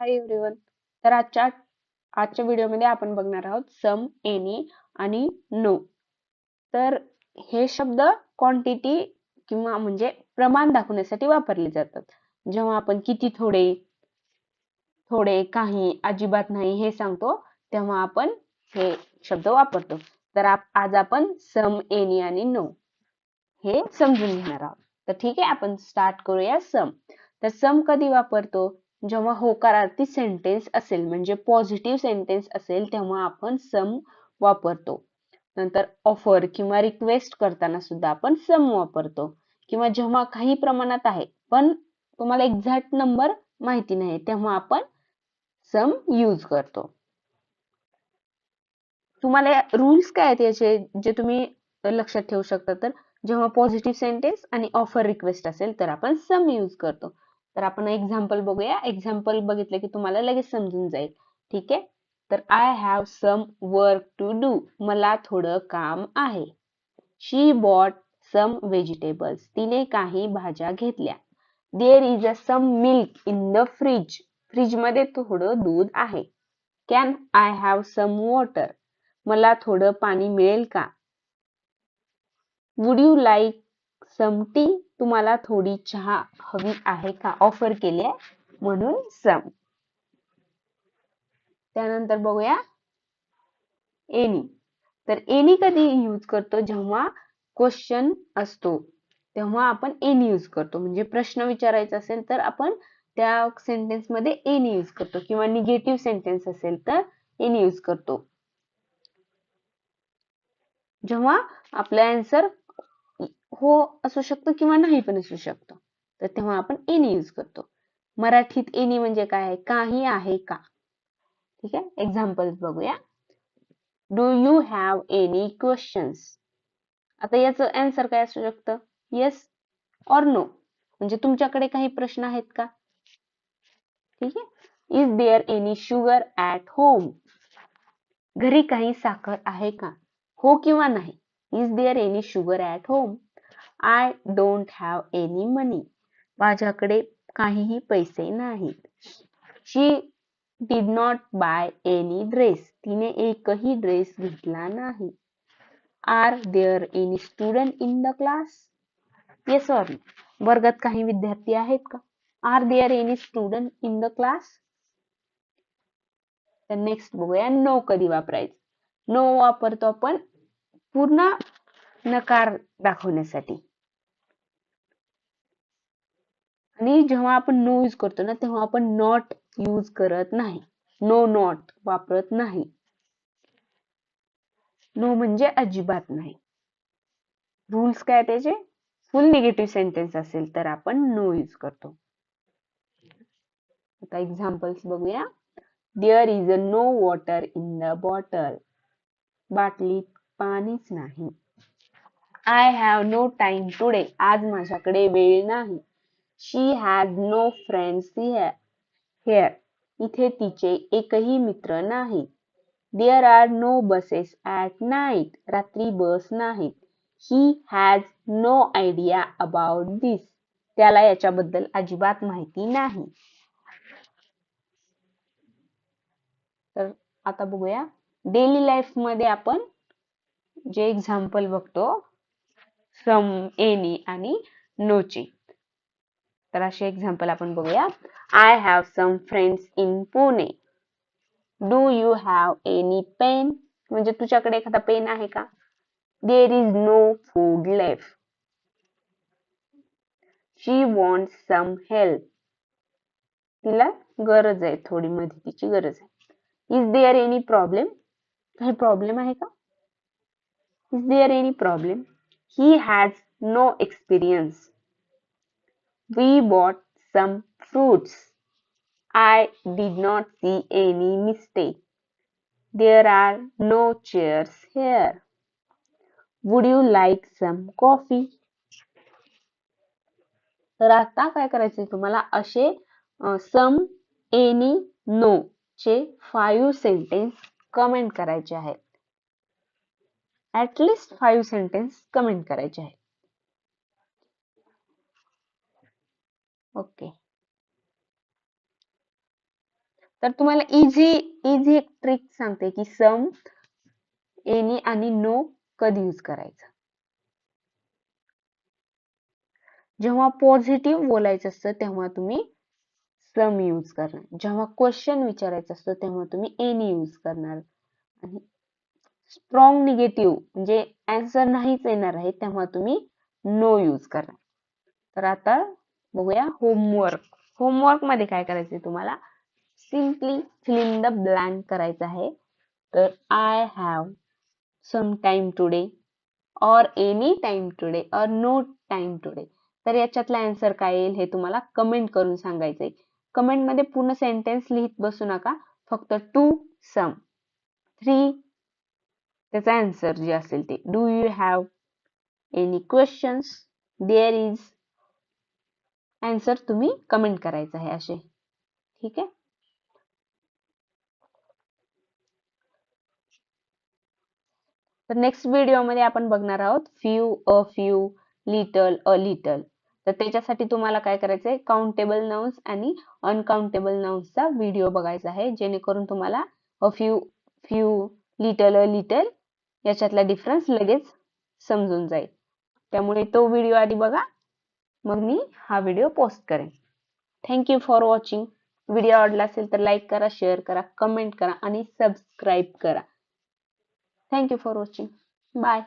Hi everyone तर आजच्या आजच्या व्हिडिओमध्ये आपण बघणार आहोत सम एनी आणि नो. तर हे शब्द क्वांटिटी किंवा म्हणजे प्रमाण दाखवण्यासाठी वापरले जातात. जेव्हा आपण किती थोडे थोडे काही अजिबात नाही हे सांगतो तेव्हा आपण हे शब्द वापरतो. तर आज आपण सम एनी आणि नो हे समजून घेणार आहोत. तर ठीक आहे आपण स्टार्ट करूया सम. तर सम कधी वापरतो? जेव्हा होकारार्थी सेंटेन्स असेल म्हणजे पॉझिटिव्ह सेंटेन्स असेल तेव्हा आपण सम वापरतो. नंतर ऑफर किंवा रिक्वेस्ट करताना सुद्धा आपण सम वापरतो. किंवा जेव्हा काही प्रमाणात आहे पण तुम्हाला एक्झॅक्ट नंबर माहिती नाही तेव्हा आपण सम यूज करतो. तुम्हाला रूल्स काय आहेत याचे जे तुम्ही लक्षात ठेवू शकता तर? जेव्हा पॉझिटिव्ह सेंटेन्स आणि ऑफर रिक्वेस्ट असेल तर आपण सम यूज करतो. तर आपण एक्झाम्पल बघूया. एक्झाम्पल बघितलं की तुम्हाला लगेच समजून जाईल. ठीक आहे? तर I have some work to do मला थोडं काम आहे. शी बॉट सम व्हेजिटेबल्स तिने काही भाज्या घेतल्या. There is a some milk in the fridge फ्रीजमध्ये थोडं दूध आहे. Can I have some water मला थोडं पाणी मिळेल का? वुड यू लाईक समटी तुम्हाला थोडी चहा हवी आहे का? ऑफर केली आहे. म्हणून सम. त्यानंतर बघूया. एनी तर एनी कधी यूज करतो? जेव्हा क्वेश्चन असतो. तेव्हा आपण एनी यूज करतो. म्हणजे प्रश्न विचारायचा असेल तर आपण त्या सेंटेन्समध्ये एनी यूज करतो. किंवा निगेटिव्ह सेंटेन्स असेल तर एनी यूज करतो. जेव्हा आपला आन्सर हो असू शकतो किंवा नाही पण असू शकतो. तर तेव्हा आपण एनी यूज करतो. मराठीत एनी म्हणजे काय? काही आहे का? ठीक आहे? एक्झाम्पल बघूया. Do you have any questions आता याचं अँसर काय असू शकतं? येस ऑर नो म्हणजे तुमच्याकडे काही प्रश्न आहेत का? ठीक आहे? Is there any sugar at home घरी काही साखर आहे का? हो किंवा नाही? Is there any sugar at home I don't have any money माझ्याकडे काहीही पैसे नाहीत. She did not buy any dress तिने एकही ड्रेस घेतला नाही. Are there any student in the class yes sorry वर्गात काही विद्यार्थी आहेत का? Are there any student in the class तर नेक्स्ट बघूया. नो कधी वापरायचं? नो वापरतो आपण पूर्ण नकार दाखवण्यासाठी. आणि जेव्हा आपण नो यूज करतो ना तेव्हा आपण नॉट यूज करत नाही. नो नॉट वापरत नाही. नो म्हणजे अजिबात नाही. रूल्स काय त्याचे फुल निगेटिव्ह सेंटेन्स असेल तर आपण नो यूज करतो. आता एक्झाम्पल्स बघूया. There is a no water in the bottle बाटलीत पाणीच नाही. I have no time today आज माझ्याकडे वेळ नाही. She has no friends here इथे तिचे एकही मित्र नाही. There are no buses at night रात्री बस नाहीत. He has no idea about this त्याला याच्याबद्दल अजिबात माहिती नाही. तर आता बघूया. डेली लाईफमध्ये आपण जे एक्झाम्पल बघतो सम एनी आणि नोची तर असे एक्झाम्पल आपण बघूया. I have some friends in Pune do you have any pen म्हणजे तुझ्याकडे एखादा पेन आहे का? There is no food left she want some help तिला गरज आहे थोडी मदतीची गरज आहे. इज देअर एनी प्रॉब्लेम काही प्रॉब्लेम आहे का? Is there any problem he has no experience We bought some fruits. I did not see any mistake. There are no chairs here. Would you like some coffee? तर आता काय करायचे तुम्हाला असे some any no चे five sentence comment करायचे आहेत at least five sentence comment करायचे आहेत ओके. तर तुम्हाला इझी इझी एक ट्रिक सांगते की सम एनी आणि नो कधी यूज करायचं. जेव्हा पॉझिटिव्ह बोलायचं असतं तेव्हा तुम्ही सम यूज करणार. जेव्हा क्वेश्चन विचारायचं असतं तेव्हा तुम्ही एनी यूज करणार. आणि स्ट्रॉंग निगेटिव्ह म्हणजे आन्सर नाहीच येणार आहे तेव्हा तुम्ही नो यूज करणार. तर आता बघूया. होमवर्क होमवर्कमध्ये काय करायचंय तुम्हाला? सिम्पली फिलिंग द ब्लँक करायचं आहे. तर I have some time today or any time today or no time today तर याच्यातला आन्सर काय येईल हे तुम्हाला कमेंट करून सांगायचंय. कमेंटमध्ये पूर्ण सेंटेन्स लिहित बसू नका. फक्त टू सम थ्री त्याचा आन्सर जे असेल ते. Do you have any questions there is answer तुम्ही कमेंट करायचं आहे असे. ठीक आहे? तर नेक्स्ट व्हिडिओमध्ये आपण बघणार आहोत few a few little a little तर त्याच्यासाठी तुम्हाला काय करायचंय? काउंटेबल नाउन्स आणि अनकाउंटेबल नाउन्सचा व्हिडिओ बघायचा आहे. जेणेकरून तुम्हाला a few few little a little याच्यातला डिफरन्स लगेच समजून जाईल. त्यामुळे तो व्हिडिओ आधी बघा. मग मी हा व्हिडिओ पोस्ट करेन. Thank you for watching video आवडला असेल तर लाईक करा शेअर करा कमेंट करा आणि सबस्क्राईब करा. Thank you for watching bye